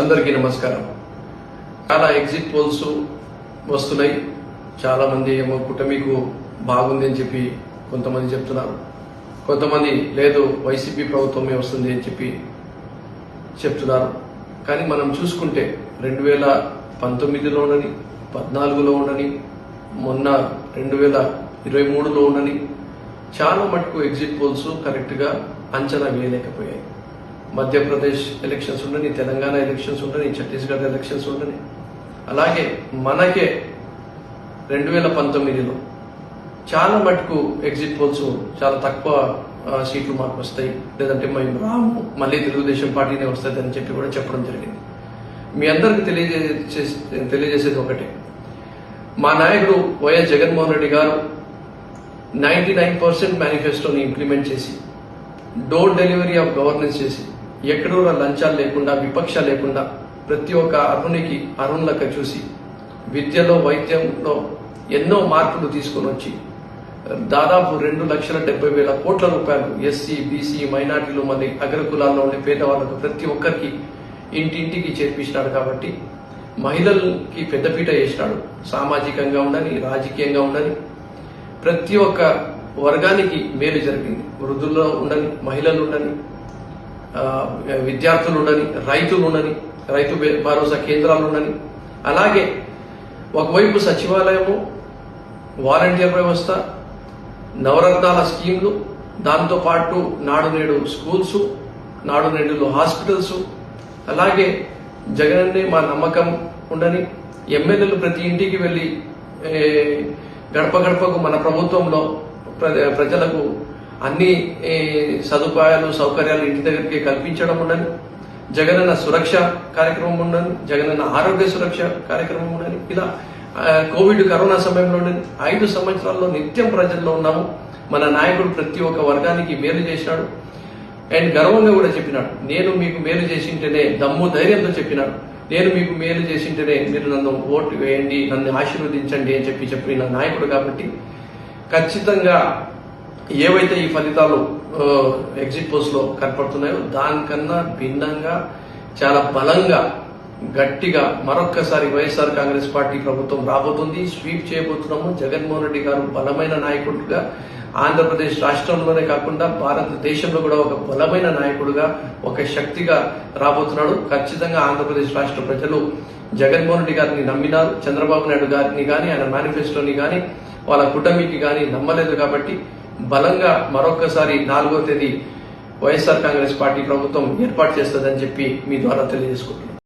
అందరికీ నమస్కారం. చాలా ఎగ్జిట్ పోల్స్ వస్తున్నాయి. చాలా మంది ఏమో కుటమికు బాగుంది అని చెప్పి కొంతమంది చెప్తున్నారు. కొంతమంది లేదు వైసీపీ ప్రభుత్వమే వస్తుంది అని చెప్పి చెప్తున్నారు. కానీ మనం చూసుకుంటే రెండు వేల పంతొమ్మిదిలో ఉండని పద్నాలుగులో ఉండని మొన్న రెండు వేల ఇరవై మూడులో ఉండని చాలా మటుకు ఎగ్జిట్ పోల్స్ కరెక్ట్గా అంచనా వేయలేకపోయాయి. మధ్యప్రదేశ్ ఎలక్షన్స్ ఉండని తెలంగాణ ఎలక్షన్స్ ఉండని ఛత్తీస్గఢ్ ఎలక్షన్స్ ఉండని. అలాగే మనకే రెండు వేల పంతొమ్మిదిలో చాలా మటుకు ఎగ్జిట్ పోల్స్ చాలా తక్కువ సీట్లు మాకు వస్తాయి. లేదంటే మేము రాము మళ్ళీ తెలుగుదేశం పార్టీనే వస్తుంది అని చెప్పి కూడా చెప్పడం జరిగింది. మీ అందరికి తెలియజే తెలియజేసేది ఒకటే. మా నాయకుడు వైఎస్ జగన్మోహన్ రెడ్డి గారు నైన్టీ నైన్ పర్సెంట్ మేనిఫెస్టోని ఇంప్లిమెంట్ చేసి డోర్ డెలివరీ ఆఫ్ గవర్నెన్స్ చేసి ఎక్కడో లంచాలు లేకుండా విపక్ష లేకుండా ప్రతి ఒక్క అర్హునికి అర్హులక చూసి విద్యలో వైద్యంలో ఎన్నో మార్పులు తీసుకొని వచ్చి దాదాపు రెండు లక్షల డెబ్బై వేల కోట్ల రూపాయలు ఎస్సీ బీసీ మైనార్టీలు మళ్ళీ అగ్రకులాల్లో ఉండే పేదవాళ్ళకు ప్రతి ఒక్కరికి ఇంటింటికి చేర్పించినాడు కాబట్టి మహిళలకి పెద్దపీట వేసినాడు. సామాజికంగా ఉండని రాజకీయంగా ఉండని ప్రతి ఒక్క వర్గానికి మేలు జరిగింది. వృద్ధుల్లో ఉండని మహిళలు ఉండని విద్యార్థులుండని రైతులుండని రైతులు ఉండని రైతు భరోసా కేంద్రాలు ఉండని అలాగే ఒకవైపు సచివాలయము వాలంటీర్ వ్యవస్థ నవరత్నాల స్కీమ్లు దాంతో పాటు నాడు నేడు స్కూల్స్ నాడు నేడులో హాస్పిటల్స్ అలాగే జగనన్నే మా నమ్మకం ఉండని ఎమ్మెల్యేలు ప్రతి ఇంటికి వెళ్ళి గడప గడపకు మన ప్రభుత్వంలో ప్ర- ప్రజలకు అన్ని సదుపాయాలు సౌకర్యాలు ఇంటి దగ్గరికి కల్పించడం ఉండని జగనన్న సురక్ష కార్యక్రమం ఉండని జగనన్న ఆరోగ్య సురక్ష కార్యక్రమం ఉండని ఇలా కోవిడ్ కరోనా సమయంలో ఐదు సంవత్సరాల్లో నిత్యం ప్రజల్లో ఉన్నాము. మన నాయకుడు ప్రతి ఒక్క వర్గానికి మేలు చేసినాడు అండ్ గర్వంగా కూడా చెప్పినాడు. నేను మీకు మేలు చేసింటేనే దమ్ము ధైర్యంతో చెప్పినాడు. నేను మీకు మేలు చేసింటేనే మీరు నన్ను ఓటు వేయండి నన్ను ఆశీర్వదించండి అని చెప్పి చెప్పిన నాయకుడు కాబట్టి ఖచ్చితంగా ఏవైతే ఈ ఫలితాలు ఎగ్జిట్ పోల్స్లో కనపడుతున్నాయో దానికన్నా భిన్నంగా చాలా బలంగా గట్టిగా మరొక్కసారి వైఎస్ఆర్ కాంగ్రెస్ పార్టీ ప్రభుత్వం రాబోతుంది. స్వీప్ చేయబోతున్నాము. జగన్మోహన్ రెడ్డి గారు బలమైన నాయకుడిగా ఆంధ్రప్రదేశ్ రాష్ట్రంలోనే కాకుండా భారతదేశంలో కూడా ఒక బలమైన నాయకుడుగా ఒక శక్తిగా రాబోతున్నాడు. ఖచ్చితంగా ఆంధ్రప్రదేశ్ రాష్ట్ర ప్రజలు జగన్మోహన్ రెడ్డి గారిని నమ్మినారు. చంద్రబాబు నాయుడు గారిని కానీ ఆయన మేనిఫెస్టోని కానీ వాళ్ళ కుటుంబీకి కానీ నమ్మలేదు కాబట్టి బలంగా మరొకసారి నాలుగో తేదీ వైఎస్ఆర్ కాంగ్రెస్ పార్టీ ప్రభుత్వం ఏర్పాటు చేస్తుందని చెప్పి మీ ద్వారా తెలియజేసుకుంటున్నాను